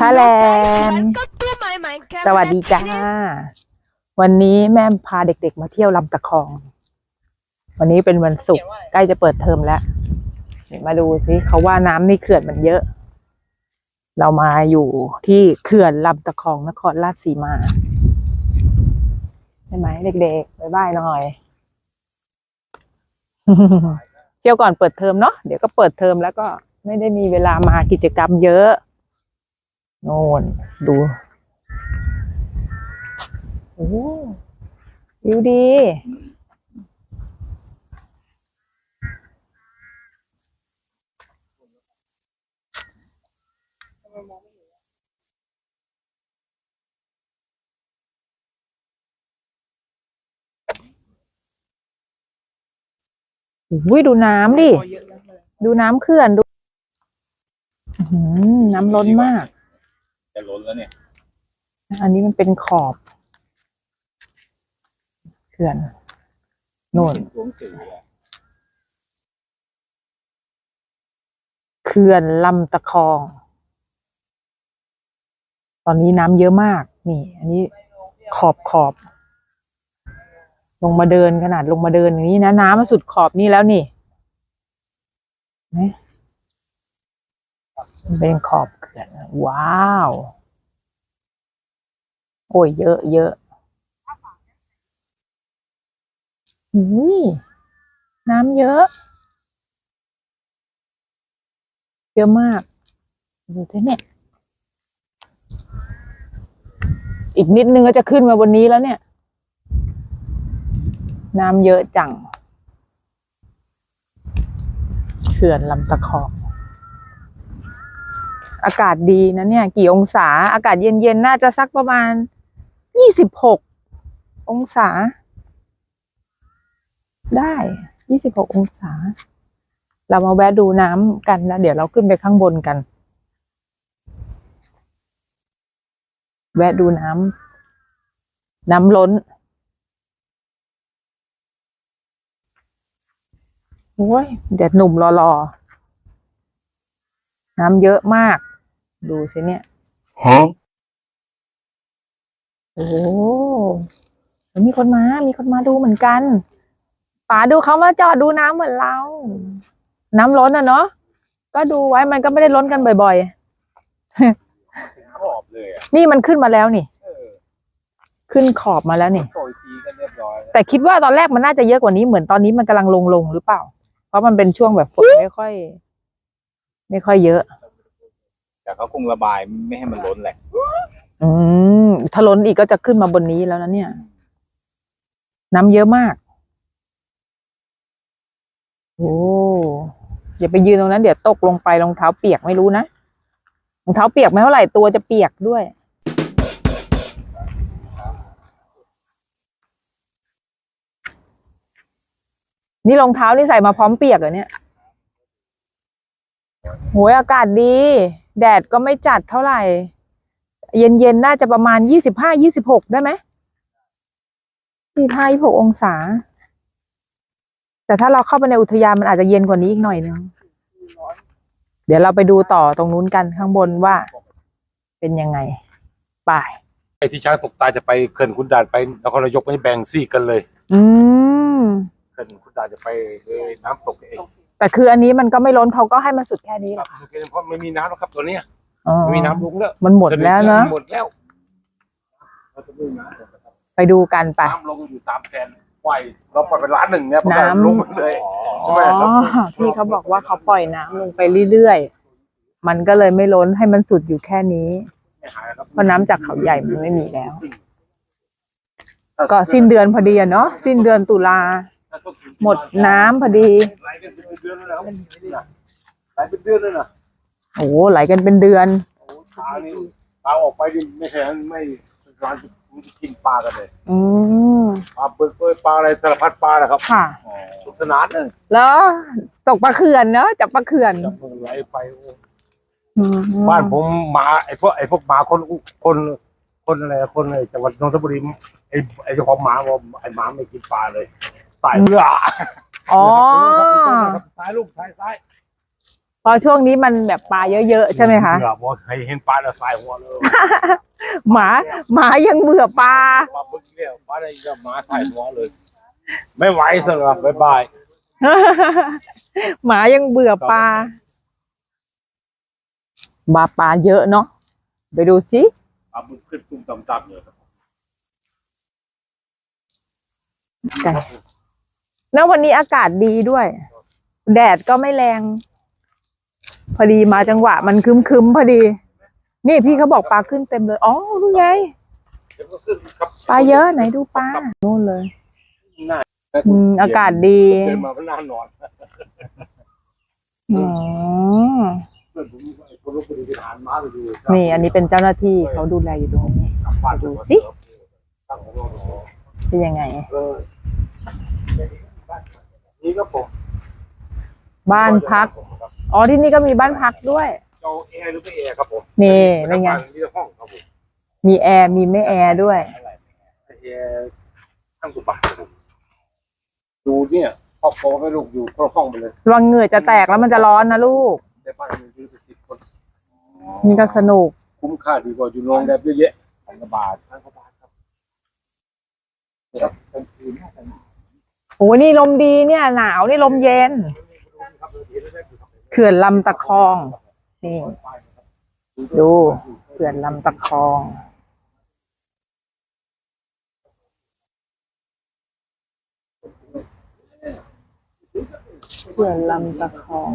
ทาแลน Welcome to my Minecraft สวัสดีจ้า วันนี้แม่พาเด็กๆมาเที่ยวลำตะคอง วันนี้เป็นวันศุกร์ใกล้จะเปิดเทอมแล้วเดี๋ยวมาดูซิเขาว่าน้ำในเขื่อนมันเยอะ เรามาอยู่ที่เขื่อนลำตะคองนครราชสีมาใช่ไหมเด็กๆบายบายหน่อย เที่ยวก่อนเปิดเทอมเนาะเดี๋ยวก็เปิดเทอมแล้วก็ไม่ได้มีเวลามากิจกรรมเยอะ โน่นดู โอ้โหวิวดี อุ้ยดูน้ำดิ ดูน้ำเขื่อนดู น้ำล้นมาก จะล้นแล้วเนี่ย อันนี้มันเป็นขอบเขื่อนโน่นหลวงสื่ออะเขื่อนลำตะคอง ตอนนี้น้ำเยอะมาก นี่ อันนี้ขอบขอบ ลงมาเดินขนาดลงมาเดินอย่างนี้นะ น้ำมาสุดขอบนี่แล้วนี่ เป็นขอบเขื่อน ว้าว โอ้ยเยอะเยอะอุ้ยน้ำเยอะ เยอะมาก ดูเท่เนี่ย อีกนิดนึงก็จะขึ้นมาบนนี้แล้วเนี่ย น้ำเยอะจัง เขื่อนลำตะคอง อากาศดีนะเนี่ย กี่องศา อากาศเย็นๆ น่าจะสักประมาณยี่สิบหกองศา ได้ยี่สิบหกองศา เรามาแวะดูน้ำกันแล้วเดี๋ยวเราขึ้นไปข้างบนกัน แวะดูน้ำน้ำล้นโอ้ยเด็ดหนุ่มรอๆน้ำเยอะมาก ดูสิเนี่ย Huh? โอ้โหมีคนมา มีคนมาดูเหมือนกันป๋าดูเขามาจอดดูน้ำเหมือนเรา น้ำล้นอะเนาะก็ดูไว้มันก็ไม่ได้ล้นกันบ่อยถึงขอบเลยอะๆ นี่มันขึ้นมาแล้วนี่ เออขึ้นขอบมาแล้วนี่ โปรยทีก็เรียบร้อยแล้วแต่คิดว่าตอนแรกมันน่าจะเยอะกว่านี้เหมือนตอนนี้มันกำลังลงลงๆหรือเปล่า เพราะมันเป็นช่วงแบบฝนไม่ค่อย ไม่ค่อยเยอะ แต่ แต่เขาคงระบายไม่ให้มันล้นแหละ อืมถ้าล้นอีกก็จะขึ้นมาบนนี้แล้วนะเนี่ย น้ำเยอะมาก โอ้อย่าไปยืนตรงนั้นเดี๋ยวตกลงไปรองเท้าเปียกไม่รู้นะรองเท้าเปียกไม่เท่าไหร่ตัวจะเปียกด้วย นี่รองเท้านี่ใส่มาพร้อมเปียกเหรอเนี่ยโหยอากาศดี แดดก็ไม่จัดเท่าไหร่ เย็นๆ น่าจะประมาณยี่สิบห้ายี่สิบหกได้ไหมยี่สิบห้ายี่หกองศา แต่ถ้าเราเข้าไปในอุทยานมันอาจจะเย็นกว่านี้อีกหน่อยนึง เดี๋ยวเราไปดูต่อตรงนู้นกันข้างบนว่า เป็นยังไงไปไอ้ที่ช้างตกตายจะไปเขื่อนขุนด่านไปนครนายกไม่แบ่งซี่กันเลย อืมเขื่อนขุนด่านจะไปเอ่อน้ำตกเอง แต่คืออันนี้มันก็ไม่ล้นเขาก็ให้มันสุดแค่นี้คแหรับละค่ะเพราะไม่มีน้ำแล้วครับตัวเนี้ยอ๋อไม่มีน้ำลงแล้วมันหมดแล้วเนอะหมดแล้วไปดูกันไปน้ำลงอยู่สามแสนปล่อยเราปล่อยไปล้านหนึ่งเนี่ยน้ำลงมาเลยอ๋อพี่เขาบอกว่าเขาปล่อยน้ำลงไปเรื่อยๆมันก็เลยไม่ล้นให้มันสุดอยู่แค่นี้ไม่หายครับเพราะน้ำจากเขาใหญ่มันไม่มีแล้ว ก็สิ้นเดือนพอดีอะเนาะสิ้นเดือนตุลา หมดน้ำพอดีไหลกันเป็นเดือนแล้วนะครับไหลเป็นเดือนเลยนะโอ้โหไหลกันเป็นเดือนโอ้ปลานี่ปลาออกไปนี่ไม่ใช่ไม่ร้านจะกินปลากันเลยอืมปลาเปิดเปิดปลาอะไรสารพัดปลานะครับค่ะสนุกสนานเลยแล้วตกปลาเขื่อนเนาะจับปลาเขื่อนจับมือไหลไปโอ้อืมบ้านผมหมาไอ้พวกไอ้พวกหมาคนคนคนอะไรคนไอ้จังหวัดนนทบุรีไอ้ไอ้เจ้าของหมาบอกไอ้หมาไม่กินปลาเลย สายเรืออ๋อซ้ายลูกซ้ายซ้ายพอช่วงนี้มันแบบปลาเยอะๆใช่ไหมคะเบื่อบอกให้เห็นปลาแล้วใส่หัวเลยหมาหมายังเบื่อปลาปลาบึกเนี่ยปลาอะไรก็มาใส่หัวเลย ไม่ไหวสำหรับบายบายหมายังเบื่อปลาบาปลาเยอะเนาะไปดูสิปลาบึกขึ้นตุ้มต่ำๆเลยครับไก่ แล้ววันนี้อากาศดีด้วย แดดก็ไม่แรง พอดีมาจังหวะมันคึมคึมๆพอดี นี่พี่เขาบอกปลาขึ้นเต็มเลย อ๋อนี่ไงเดี๋ยวก็ขึ้นครับปลาเยอะไหนดูปลานู่นเลยน่าอืมอากาศดีเดินมาก็น่านอนอ๋อเพื่อนผมไอ้คนรบกวนทหารมาไปดูนี่อันนี้เป็นเจ้าหน้าที่เขาดูแลอยู่ตรงนี้กลับบ้านดูสิตั้งของเราเป็นยังไงเออ นี่ก็ผมบ้านพัก อ๋อที่นี่ก็มีบ้านพักด้วยเจ้าแอร์หรือไม่แอร์ครับผมนี่เป็นไงมีห้องครับผมมีแอร์มีไม่แอร์ด้วยแอร์ทั้งสุบาทครับผมดูเนี่ยครอบครัวไม่ลูกอยู่ครอบห้องไปเลยระวังเหงื่อจะแตกแล้วมันจะร้อนนะลูกในบ้านมีอยู่เป็นสิบคนนี่ก็สนุก คุ้มค่าดีกว่าอยู่โรงแรมเยอะแยะพันกว่าบาทพันกว่าบาทครับครับกลางคืนน่าจะหนาว โอ้นี่ลมดีเนี่ย หนาวนี่ลมเย็น เขื่อนลำตะคอง นี่ ดูเขื่อนลำตะคองเขื่อนลำตะคอง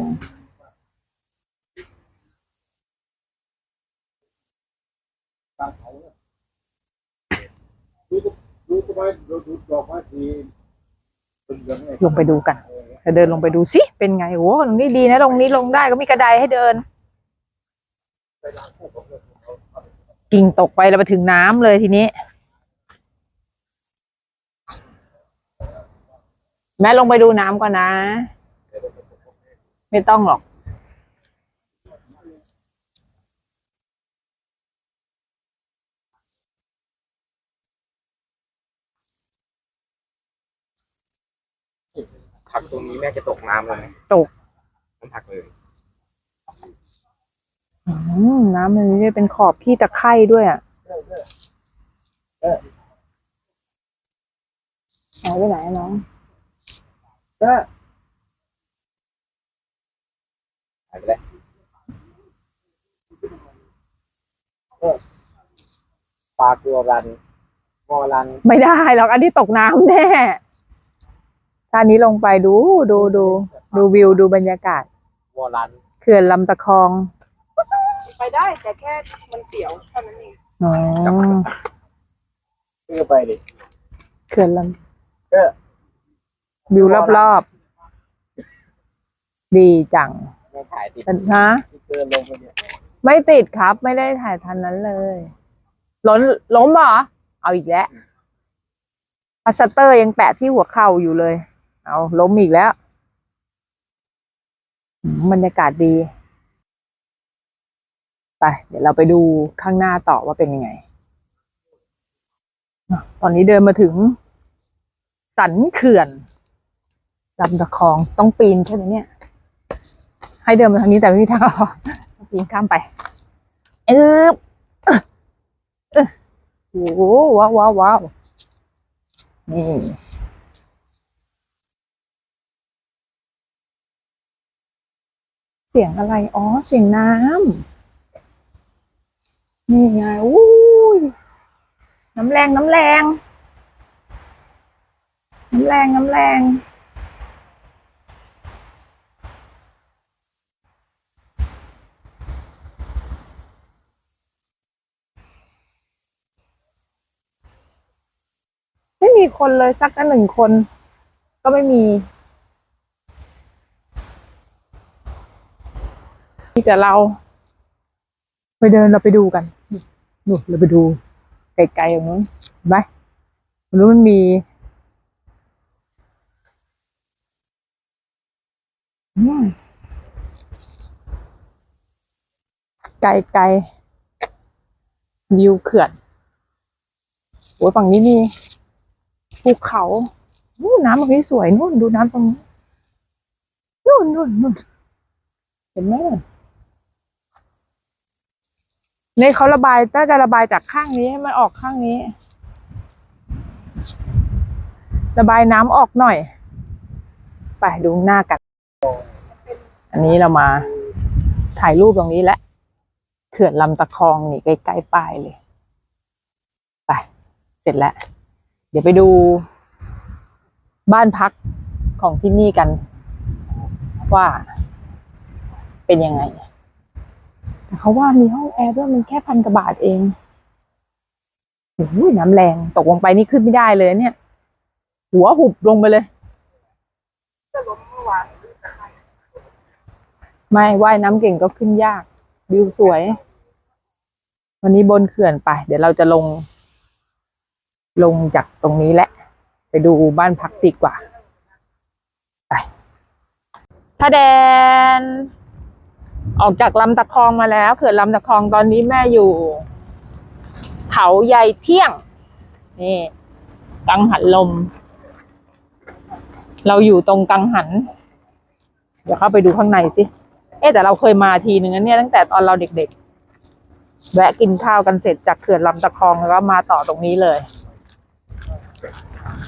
ดูดูทำไมดูดูดอกไม้สี ลงไปดูกันเดี๋ยวเดินลงไปดูสิเป็นไงโอ้ตรงนี้ดีนะตรงนี้ลงได้ก็มีกระไดให้เดิน กิ่งตกไปแล้วไปถึงน้ำเลยทีนี้ แม่ลงไปดูน้ำก่อนนะ ไม่ต้องหรอก ผักตรงนี้แม่จะตกน้ำเลยไหมตกมันผักเลยอืมน้ำมันนี่เป็นขอบขี้ตะไคร่ด้วยอะหายไปไหนอะน้องหายไปแล้วปลากัวรันมอรัน ไม่ได้หรอกอันนี้ตกน้ำแน่ ท่านนี้ลงไปดูดูดูดูวิวดูบรรยากาศวอรันเขื่อนลำตะคองไปได้แต่แค่มันเสียวเท่านั้นเองอ๋อขึ้นไปดิเขื่อนลก็ำวิวรอบๆดีจังแม่ถ่ายติดนะที่เกินลงไปเนี่ยไม่ติดครับ ไม่ได้ถ่ายทันนั้นเลยล้นล้มเหรอเอาอีกแล้วพลาสเตอร์ยังแปะที่หัวเข่าอยู่เลย เอาล้มอีกแล้วบรรยากาศดี ไป เดี๋ยวเราไปดูข้างหน้าต่อว่าเป็นยังไง ตอนนี้เดินมาถึง สันเขื่อนลำตะคองต้องปีนใช่ไหมเนี่ย ให้เดินมาทางนี้แต่ไม่มีทางออกปีนข้ามไปเออเออโอ้โหว้าวว้าวว้าวนี่ เสียงอะไร อ๋อ เสียงน้ำ นี่ไง อู้ย น้ำแรง น้ำแรง น้ำแรง น้ำแรงไม่มีคนเลยสักหนึ่งคน ก็ไม่มี แต่เรา ไปเดินเราไปดูกันนู่นเราไปดูไกลๆอย่างนู้นเห็นไหมมันนู้นมันมีอืมไกลๆวิวเขื่อนโอ้ยฝั่งนี้มีภูเขาอู้น้ำตรงนี้สวยนู่นดูน้ำตรงนี้นู่นนู่นนู่นเห็นไหม นี่เขาระบายน่าจะระบายจากข้างนี้ให้มันออกข้างนี้ ระบายน้ำออกหน่อย ไปดูหน้ากัน อันนี้เรามาถ่ายรูปตรงนี้แหละเขื่อนลำตะคองนี่ใกล้ๆปลายเลย ไป เสร็จแล้ว เดี๋ยวไปดูบ้านพักของที่นี่กัน ว่าเป็นยังไง เขาว่ามีห้องแอร์ด้วยมันแค่พันกว่าบาทเองโอ้ยน้ำแรงตกลงไปนี่ขึ้นไม่ได้เลยเนี่ย หัวหุบลงไปเลยจะล้มเมื่อวานไม่ว่ายน้ำเก่งก็ขึ้นยาก วิวสวย วันนี้บนเขื่อนไป เดี๋ยวเราจะลง ลงจากตรงนี้แหละ ไปดูบ้านพักดีกว่า ไปถ้าแดน ออกจากลำตะคองมาแล้วเขื่อนลำตะคองตอนนี้แม่อยู่ เขาใหญ่เที่ยง นี่ กังหันลม เราอยู่ตรงกังหัน เดี๋ยวเข้าไปดูข้างในสิ เอ๊ะแต่เราเคยมาทีนึงนะเนี่ยตั้งแต่ตอนเราเด็กๆ แวะกินข้าวกันเสร็จจากเขื่อนลำตะคองแล้วก็มาต่อตรงนี้เลย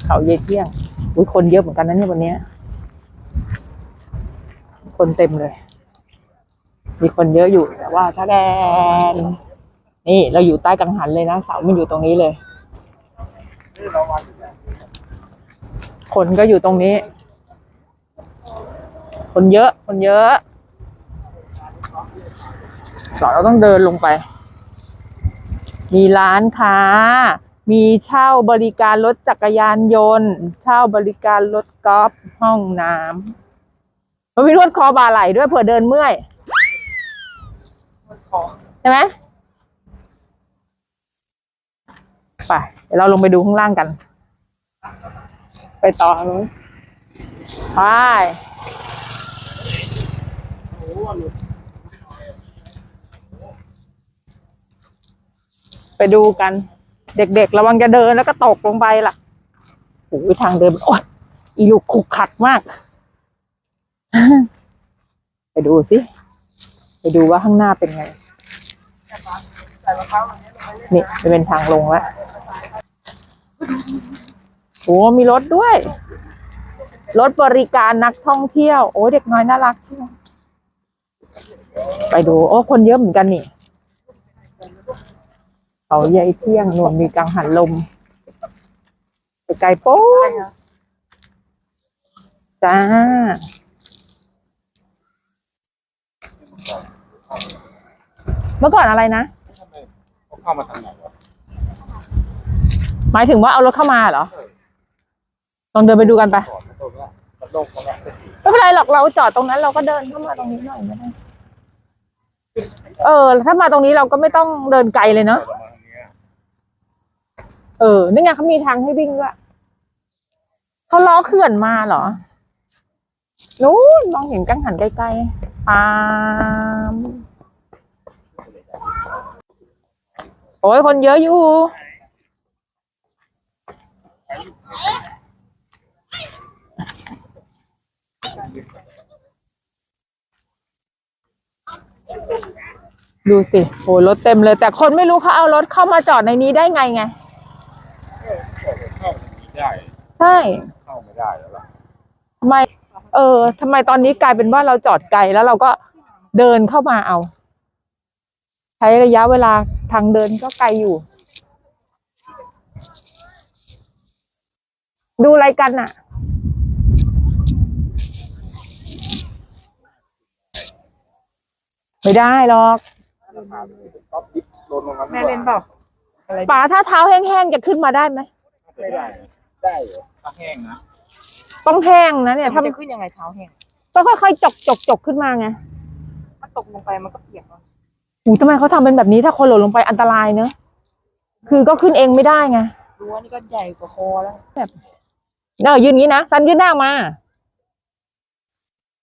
เขาเยเที่ยงอุ้ยคนเยอะเหมือนกันนะเนี่ยวันนี้ คนเต็มเลย มีคนเยอะอยู่แต่ว่าถ้าแดนนี่เราอยู่ใต้กังหันเลยนะเสามันอยู่ตรงนี้เลย คนก็อยู่ตรงนี้ คนเยอะ คนเยอะเราต้องเดินลงไป มีร้านค้า มีเช่าบริการรถจักรยานยนต์ เช่าบริการรถกอล์ฟห้องน้ำมันมีนวดคอบาไหลด้วยเผื่อเดินเมื่อย ใช่ไหมไปเดี๋ยวเราลงไปดูข้างล่างกัน ไปต่อทางนู้นไปไปดูกัน เด็กๆ ระวังจะเดินแล้วก็ตกลงไปล่ะโอ้ยทางเดินโอ้ยอีลูกขุกขัดมาก ไปดูสิ ไปดูว่าข้างหน้าเป็นไง นี่จะเป็นทางลงแล้วโอ้มีรถด้วย รถบริการนักท่องเที่ยว โอ้ยเด็กน้อยน่ารักใช่ไหมไปดู โอ้คนเยอะเหมือนกันนี่เขาใหญ่เที่ยงนวลมีกังหันลมไปไกลโป้งจ้า เมื่อก่อนอะไรนะเขาเข้ามาทางไหนวะหมายถึงว่าเอารถเข้ามาเหรอลองเดินไปดูกันไปก่อนตรงเนี้ยมันลงตรงเนี้ยไม่เป็นไรหรอกเราจอดตรงนั้นเราก็เดินเข้ามาตรงนี้หน่อยก็ได้เออ ถ้ามาตรงนี้เราก็ไม่ต้องเดินไกลเลยเนาะเรามาทางเนี้ยเออนี่ไงเขามีทางให้วิ่งด้วยเขาล้อเขื่อนมาเหรอนู้นมองเห็นกังหันไกลๆปามโอ้ยคนเยอะอยู่ดูสิโหรถเต็มเลย แต่คนไม่รู้เขาเอารถเข้ามาจอดในนี้ได้ไงไงเข้าไม่ได้ ใช่ เข้าไม่ได้แล้วล่ะทำไม เออทำไมตอนนี้กลายเป็นว่าเราจอดไกลแล้วเราก็เดินเข้ามาเอา ใช้ระยะเวลาทางเดินก็ไกลอยู่ ดูอะไรกันอะไม่ได้หรอกก๊อปดิฟลงตรงนั้นแม่เล่นเปล่าป๋าถ้าเท้าแห้งๆจะขึ้นมาได้ไหมไม่ได้ ได้เหรอถ้าแห้งนะ ต้องแห้งนะเนี่ยมันทำจะขึ้นยังไงเท้าแห้งต้องค่อยๆจกจกจกขึ้นมาไง มันตกลงไปมันก็เปียกแล้ว อูทำไมเขาทำเป็นแบบนี้ถ้าคนหล่นลงไปอันตรายเนอะคือก็ขึ้นเองไม่ได้ไงรั้วนี่ก็ใหญ่กว่าคอแล้วเนอะยืนงี้นะซันยืนหน้ามา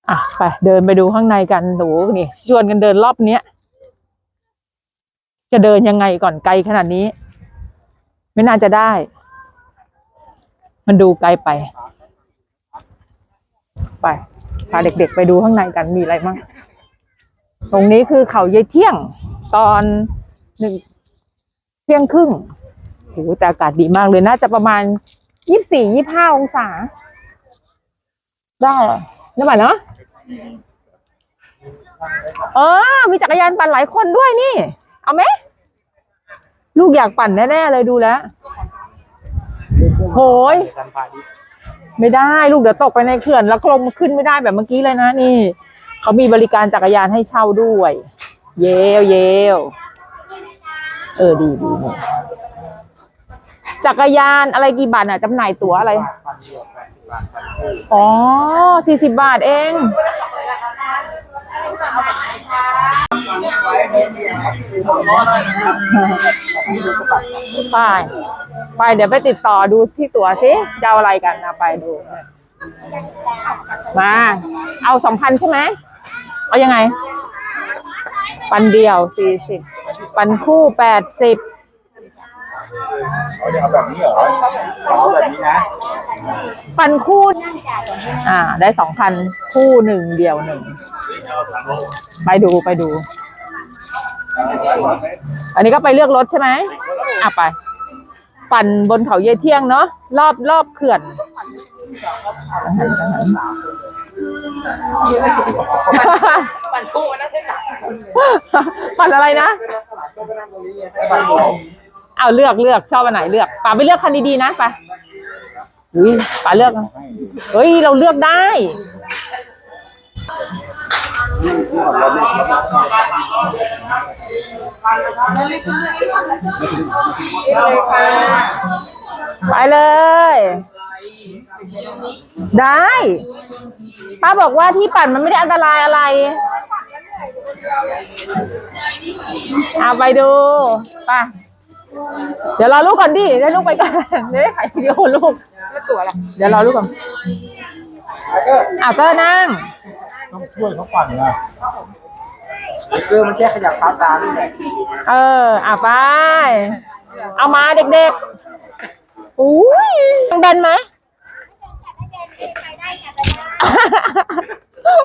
อะไปเดินไปดูข้างในกันดูนี่ชวนกันเดินรอบเนี้ยจะเดินยังไงก่อนไกลขนาดนี้ ไม่น่าจะได้ มันดูไกลไป ไปพาเด็กๆไปดูข้างในกันมีอะไรบ้าง ตรงนี้คือเขาเยายเที่ยงตอนหนึ่งเที่ยงครึ่งโอ้โหแต่อากาศดีมากเลยน่าจะประมาณยี่สิบสี่ยี่ห้าองศา ได้หรอได้ไหมเนาะเออ มีจักรยานปั่นหลายคนด้วยนี่ เอาไหม ลูกอยากปั่นแน่ๆเลยดูแล้วโหยสันพาณิชย์ไม่ได้ลูกเดี๋ยวตกไปในเขื่อนแล้วกลมขึ้นไม่ได้แบบเมื่อกี้เลยนะนี่ เขามีบริการจักรยานให้เช่าด้วย เยวเยวเออดีดีนี่จักรยานอะไรกี่บาทอะจำหน่ายตั๋วอะไร อ๋อสี่สิบบาทเอง ไป ไปเดี๋ยวไปติดต่อดูที่ตั๋วสิจะเอาอะไรกันนะไปดู มา เอาสองพันใช่ไหม เอายังไง ปันเดียวสี่สิบปันคู่แปดสิบเขาจะเอาแบบนี้เหรอเอาแบบนี้นะปันคู่ อ่า ได้สองพันคู่หนึ่งเดียวหนึ่งไปดูไปดู อันนี้ก็ไปเลือกรถใช่ไหมอะไป ปั่นบนเขาเยายเที่ยงเนาะรอบรอบเขื่อนปั่นคู่นะใช่ไหมปั่นอะไรนะเอาเลือกเลือกชอบอันไหนเลือกป่าไปเลือกคันดีๆนะปอุ้ยป่าเลือกเฮ้ยเราเลือกได้ ไปเลย ได้ ป้าบอกว่าที่ปั่นมันไม่ได้อันตรายอะไร เอาไปดูไปเดี๋ยวรอลูกก่อนดิได้ลูกไปก่อนเดี๋ยวได้ถ่ายวิดีโอลูกแล้วตัวอะไรเดี๋ยวรอลูกก่อนอะก็นั่ง ต้องช่วยเขาปั่นนะ เกอร์มันแค่ขยับเท้าตามนี่แหละเอออะไป เอามาเด็กๆอุ้ยยังเดินไหม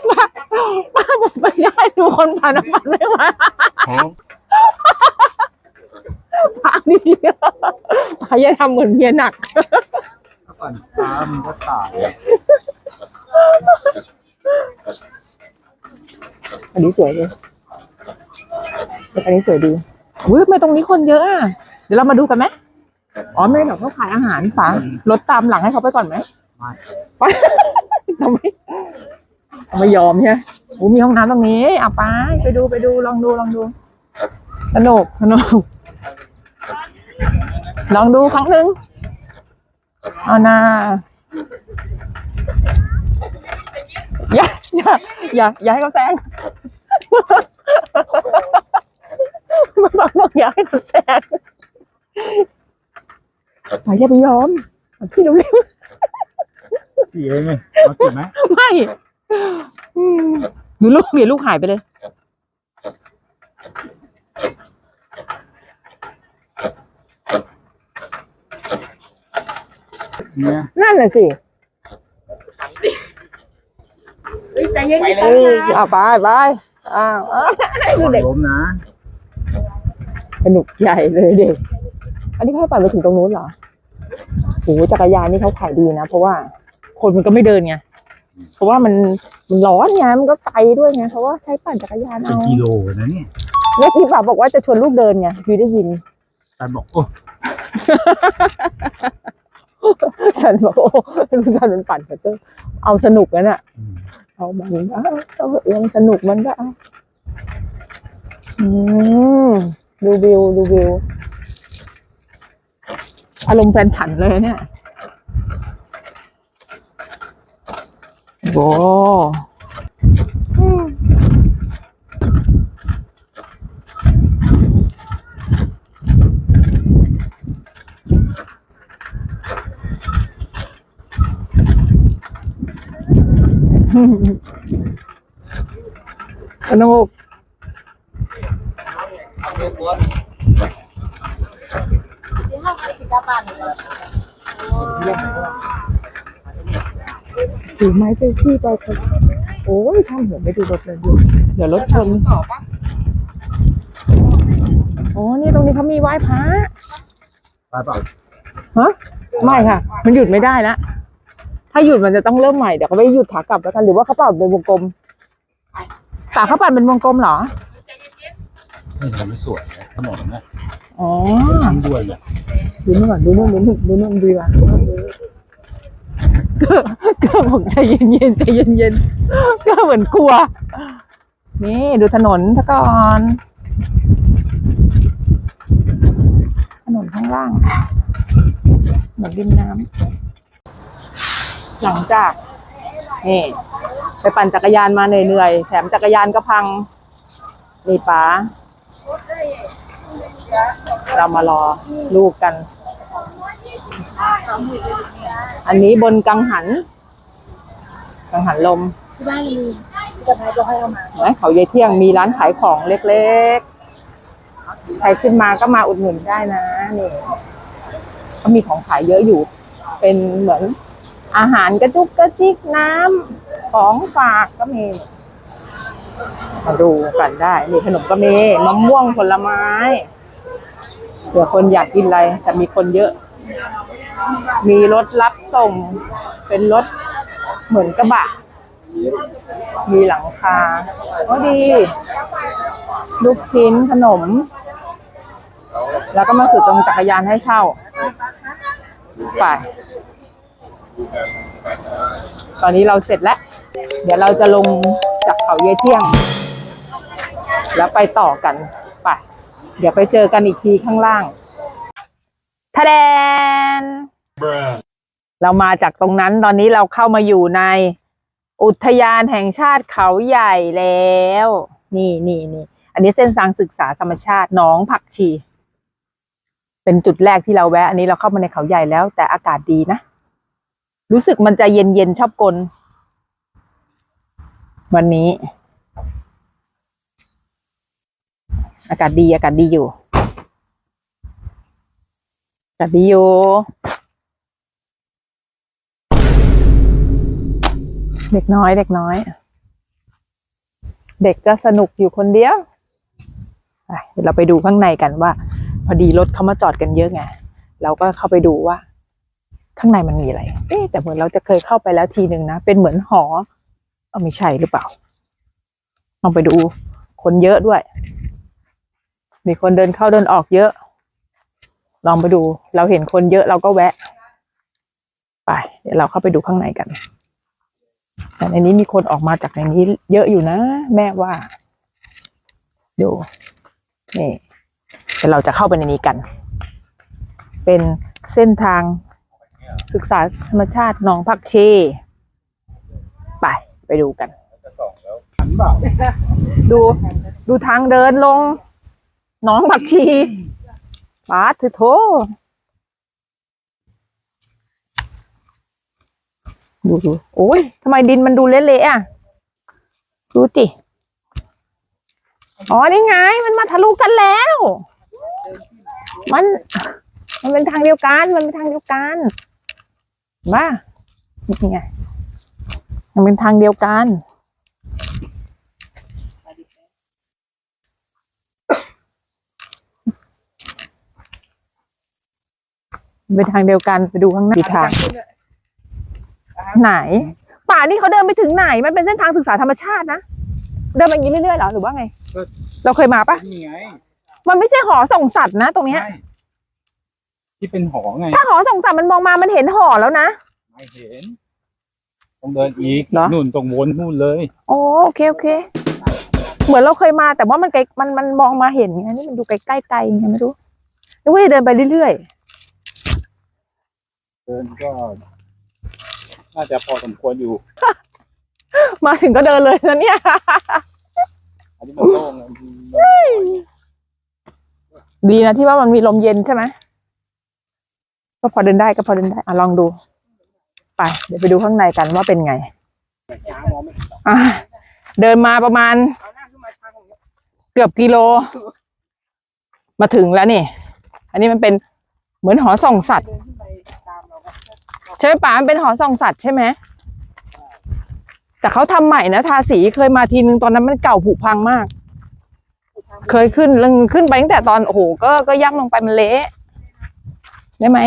ป้าป้าบอกไม่ได้ดูคนผ่านน้ำมันไม่ไหวป้านี่ป้าอย่าทำเหมือนเมียหนักปั่นตามมันก็ตายอันนี้สวยเลย อันนี้สวยดีอุ้ยทำไมตรงนี้คนเยอะอะ เดี๋ยวเรามาดูกันไหมอ๋อไม่หรอกเขาขายอาหารฝารถตามหลังให้เขาไปก่อนไหมไม่ไปทำไมไม่ยอมใช่ไหมโอ้มีห้องน้ำตรงนี้อะไปไปดูไปดูลองดูลองดูสนุกสนุกลองดูครั้งหนึ่งเอานาอย่าอย่าอย่าอย่าให้เขาแซง มันบอกบอกอย่าให้เขาแซงไปอย่าไปยอมพี่ดูเร็วตีเองไงเอาติดไหมไม่อืมดูลูกเดี๋ยวลูกหายไปเลย เนี่ยนั่นน่ะสิใจเย็นไปๆเลนะยเอาไปไปอ้าวอ้าวดูเด็ก ล้มนะ สนุกใหญ่เลยเด็ก อันนี้เขาให้ปั่นไปถึงตรงนู้นเหรอโหจักรยานนี่เขาขายดีนะ เพราะว่าคนมันก็ไม่เดินไง เพราะว่ามันมันร้อนไง มันก็ไกลด้วยไง เพราะว่าใช้ปั่นจักรยานเป็เอานกิโลนะเนี่ยเนี่ยพี่ฝาบอกว่าจะชวนลูกเดินไงพี่ได้ยินแต่บอกโอ้สันบอกโอ้ลูกสันมันปั่นแต่ก็เอาสนุกนั่นแหะอืมเอามันเอาเอายังสนุกมันก็เอาอืม ดูวิวดูวิว อารมณ์แฟนฉันเลยเนี่ยโว้อืมสนุ ถือไม้เซลฟี่ไปเถอะโอ้ยทำเหมือนไม่ดูรถเลยดูเดี๋ยวรถชนต่อปะอ๋อนี่ตรงนี้เขามีไหว้พระไปเปล่าฮะไม่ค่ะ มันหยุดไม่ได้แล้วถ้าหยุดมันจะต้องเริ่มใหม่เดี๋ยวเขาไปหยุดขากลับแล้วกันหรือว่าเขาเป่าเป็นวงกลมป่าเขาปั่นเป็นวงกลมเหรอนี่ทำไม่สวยนะถนนนะอ๋อทั้งด้วยเลยดูนู่นก่อนดูนู่นดูนู่นดูนู่นดูว่ะ ก็ก็บอกใจเย็นๆใจเย็นๆก็เหมือนกลัว นี่ดูถนนซะก่อน ถนนข้างล่างถนนริมน้ำหลังจากนี่ไปปั่นจักรยานมาเหนื่อยๆ แถมจักรยานก็พังนี่ป๋าเรามารอลูกกัน อันนี้บนกังหัน กังหันลมที่บ้านมีจะให้ก็ให้เอามาเห็นไหมเขาเยายเที่ยงมีร้านขายของเล็กๆ ใครขึ้นมาก็มาอุดหนุนได้นะนี่เขามีของขายเยอะอยู่ เป็นเหมือนอาหารกระจุกกระจิกน้ำของฝากก็มีมาดูกันได้นี่ขนมก็มีมะม่วงผลไม้เผื่อคนอยากกินอะไร แต่มีคนเยอะ มีรถรับส่ง เป็นรถเหมือนกระบะ มีหลังคาก็ดี ลูกชิ้นขนม แล้วก็มาสุดตรงจักรยานให้เช่า ไป ตอนนี้เราเสร็จแล้ว เดี๋ยวเราจะลงจากเขาเยเที่ยง แล้วไปต่อกัน ไป เดี๋ยวไปเจอกันอีกทีข้างล่าง ทะแดน เรามาจากตรงนั้นตอนนี้เราเข้ามาอยู่ในอุทยานแห่งชาติเขาใหญ่แล้ว นี่นี่นี่อันนี้เส้นทางศึกษาธรรมชาติหนองผักชี เป็นจุดแรกที่เราแวะ อันนี้เราเข้ามาในเขาใหญ่แล้ว แต่อากาศดีนะ รู้สึกมันจะเย็นเย็นชอบกล วันนี้ อากาศดีอากาศดีอยู่ กาศดีอยู่เด็กน้อย เด็กน้อย เด็กก็สนุกอยู่คนเดียวไปเดี๋ยวเราไปดูข้างในกันว่า พอดีรถเขามาจอดกันเยอะไงเราก็เข้าไปดูว่า ข้างในมันมีอะไร เอ๊แต่เหมือนเราจะเคยเข้าไปแล้วทีหนึ่งนะ เป็นเหมือนหอเออไม่ใช่หรือเปล่าลองไปดูคนเยอะด้วย มีคนเดินเข้าเดินออกเยอะ ลองไปดู เราเห็นคนเยอะเราก็แวะ ไป เดี๋ยวเราเข้าไปดูข้างในกัน แต่ในนี้มีคนออกมาจากในนี้ เยอะอยู่นะ แม่ว่า ดูนี่เดี๋ยวเราจะเข้าไปในนี้กัน เป็นเส้นทางศึกษาธรรมชาติหนองผักชี ไป ไปดูกัน ดู ดูทางเดินลงหนองผักชี ปาถือโถดูดูโอ้ยทำไมดินมันดูเละๆอะ ดูจิอ๋อ นี่ไง มันมาทะลุกันแล้ว มัน มันเป็นทางเดียวกัน มันเป็นทางเดียวกันมานี่ไง มันเป็นทางเดียวกัน เป็นทางเดียวกันไปดูข้างหน้าทาง ไหน ป่านี่เขาเดินไปถึงไหน มันเป็นเส้นทางศึกษาธรรมชาตินะ เดินไปอย่างนี้เรื่อยๆเหรอหรือว่าไง เราเคยมาปะนี่ไงมันไม่ใช่หอส่งสัตว์นะ ตรงเนี้ยใช่ที่เป็นหอไง ถ้าหอส่งสัตว์มันมองมามันเห็นหอแล้วนะ ไม่เห็น ต้องเดินอีก เหรอ นู่นตรงวนนู่นเลย โอ้โอเคโอเค เหมือนเราเคยมาแต่ว่ามันไกลมันมันมองมาเห็นไงนี่มันดูใกล้ๆไกลไงไม่รู้นึกว่าจะเดินไปเรื่อย เดินก็ น่าจะพอสมควรอยู่ๆมาถึงก็เดินเลยนะเนี่ย อันนี้มันโล่งอะดีนะที่ว่ามันมีลมเย็นใช่ไหมก็พอเดินได้ก็พอเดินได้อะลองดู ไป เดี๋ยวไปดูข้างในกันว่าเป็นไงอะเดินมาประมาณ เกือบกิโล มาถึงแล้วนี่ อันนี้มันเป็นเหมือนหอส่องสัตว์ ใช่ไหมป๋ามันเป็นหอส่องสัตว์ใช่ไหมแต่เขาทำใหม่นะทาสีเคยมาทีนึงตอนนั้นมันเก่าผุพังมาก เคยขึ้นลงขึ้นไปตั้งแต่ตอนโอ้โหก็ก็ย่ำลงไปมันเละได้ไหม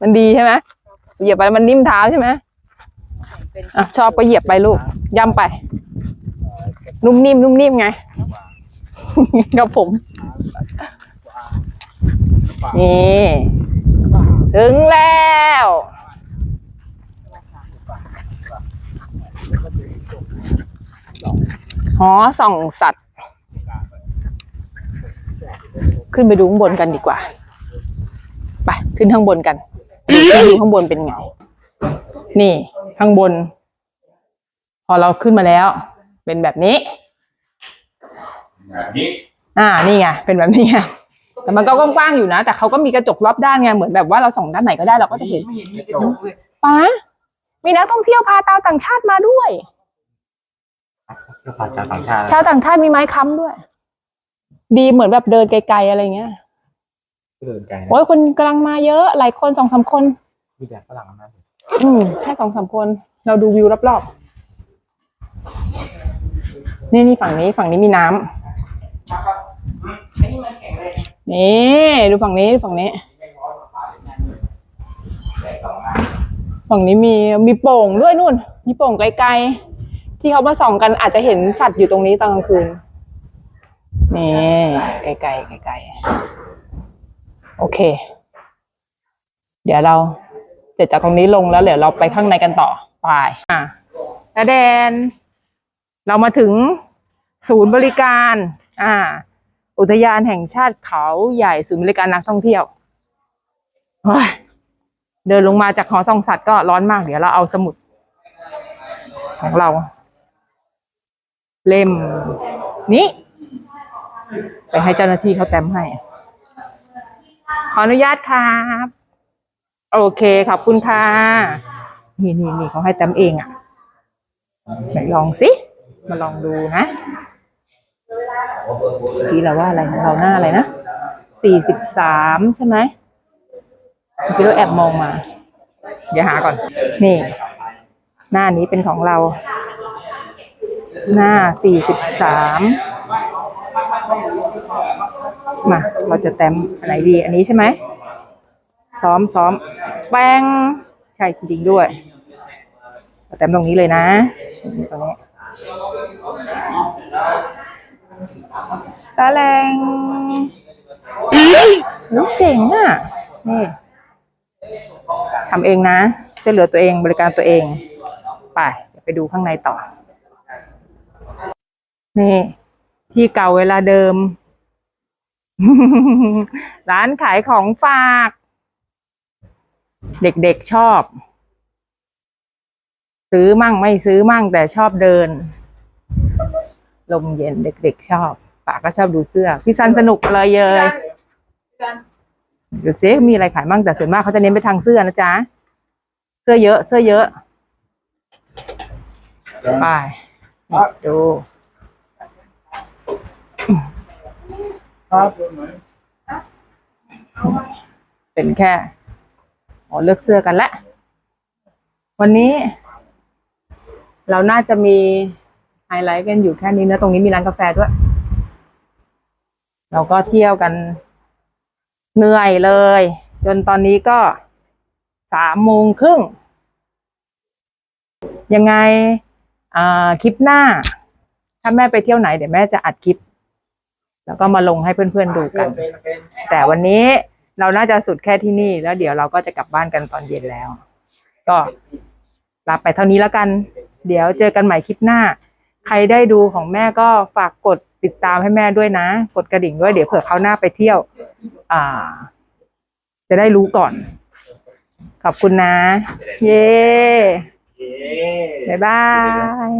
มันดีใช่ไหมเหยียบไปมันนิ่มเท้าใช่ไหมอชอบก็เหยียบไปลูกย่ำไป นุ่มนิ่มนุ่มนิ่มไงกับผมนี่ ถึงแล้ว หอส่องสัตว์ ขึ้นไปดูข้างบนกันดีกว่า ไป ขึ้นข้างบนกันไปดูข้างบนเป็นไง นี่ข้างบน พอเราขึ้นมาแล้ว เป็นแบบนี้อ่า นี่ไง เป็นแบบนี้ไง แต่มันก็กว้างๆอยู่นะ แต่เขาก็มีกระจกรอบด้านไงเหมือนแบบว่าเราส่องด้านไหนก็ได้เราก็จะเห็นไม่เห็นมีกระจกเลยป้ามีนักท่องเที่ยวพาตาวต่างชาติมาด้วยเที่ยวผ่านชาวต่างชาติชาวต่างชาติมีไม้ค้ำด้วย ดีเหมือนแบบเดินไกลๆอะไรเงี้ยเดินไกลนะโอ้ยคนกำลังมาเยอะ หลายคนสองสามคน มีแต่ฝรั่งทั้งนั้นอืมแค่สองสามคน เราดูวิวรอบๆนี่นี่ฝั่งนี้ฝั่งนี้มีน้ำนี่ นี่ดูฝั่งนี้ดูฝั่งนี้ ฝั่งนี้มีมีโป่งด้วยนู่น มีโป่งไกลๆ ที่เขามาส่องกันอาจจะเห็นสัตว์อยู่ตรงนี้ตอนกลางคืน นี่ไกลๆไกลๆโอเค เดี๋ยวเราเสร็จจากตรงนี้ลงแล้วเดี๋ยวเราไปข้างในกันต่อไปอะนาแดน เรามาถึงศูนย์บริการ อ่า อุทยานแห่งชาติเขาใหญ่ศูนย์บริการนักท่องเที่ยวเดินลงมาจากหอส่องสัตว์ก็ร้อนมาก เดี๋ยวเราเอาสมุด ของเรา เล่ม นี้ ไปให้เจ้าหน้าที่เขาแต้มให้ ขออนุญาตครับ โอเคขอบคุณค่ะ นี่นี่นี่เขาให้แต้มเองอะ่ะ ไหนลองสิ มาลองดูนะ เมื่อกี้เราว่าอะไรของเราหน้าอะไรนะสี่สิบสามใช่ไหมเมื่อกี้เราแอบมองมา เดี๋ยวหาก่อน นี่ หน้านี้เป็นของเรา หน้าสี่สิบสามมา เราจะแต้มอันไหนดี อันนี้ใช่ไหม ซ้อมซ้อมแป้งใช่จริง ๆ ด้วยแต้มตรงนี้เลยนะ ตรงนี้ ตาแรงลูกเจ๋งอะ นี่ทำเองนะช่วยเหลือตัวเองบริการตัวเอง ไปเดี๋ยวไปดูข้างในต่อ นี่ ที่เก่าเวลาเดิม ร้านขายของฝาก เด็กๆชอบ ซื้อมั่งไม่ซื้อมั่งแต่ชอบเดิน ลมเย็นเด็กๆชอบป่าก็ชอบดูเสื้อ พี่ซันสนุกเลยเยยเดี๋ยวซิมีอะไรขายมั่งแต่ส่วนมากเขาจะเน้นไปทางเสื้อนะจ๊ะ เสื้อเยอะ เสื้อเยอะ ไปนี่ดูครับเป็นแค่อ๋อเลือกเสื้อกันละ วันนี้ เราน่าจะมี ไฮไลท์กันอยู่แค่นี้นะตรงนี้มีร้านกาแฟด้วย เราก็เที่ยวกันเหนื่อยเลย จนตอนนี้ก็สามโมงครึ่ง ยังไงอ่าคลิปหน้า ถ้าแม่ไปเที่ยวไหนเดี๋ยวแม่จะอัดคลิป แล้วก็มาลงให้เพื่อนๆดูกันเป็นเป็นแต่วันนี้เราน่าจะสุดแค่ที่นี่แล้วเดี๋ยวเราก็จะกลับบ้านกันตอนเย็นแล้ว ก็ลาไปเท่านี้แล้วกัน เดี๋ยวเจอกันใหม่คลิปหน้า ใครได้ดูของแม่ก็ฝากกดติดตามให้แม่ด้วยนะ กดกระดิ่งด้วยเดี๋ยวเผื่อเขาวหน้าไปเที่ยว อ่า จะได้รู้ก่อน ขอบคุณนะ เย้เย้บ๊ายบาย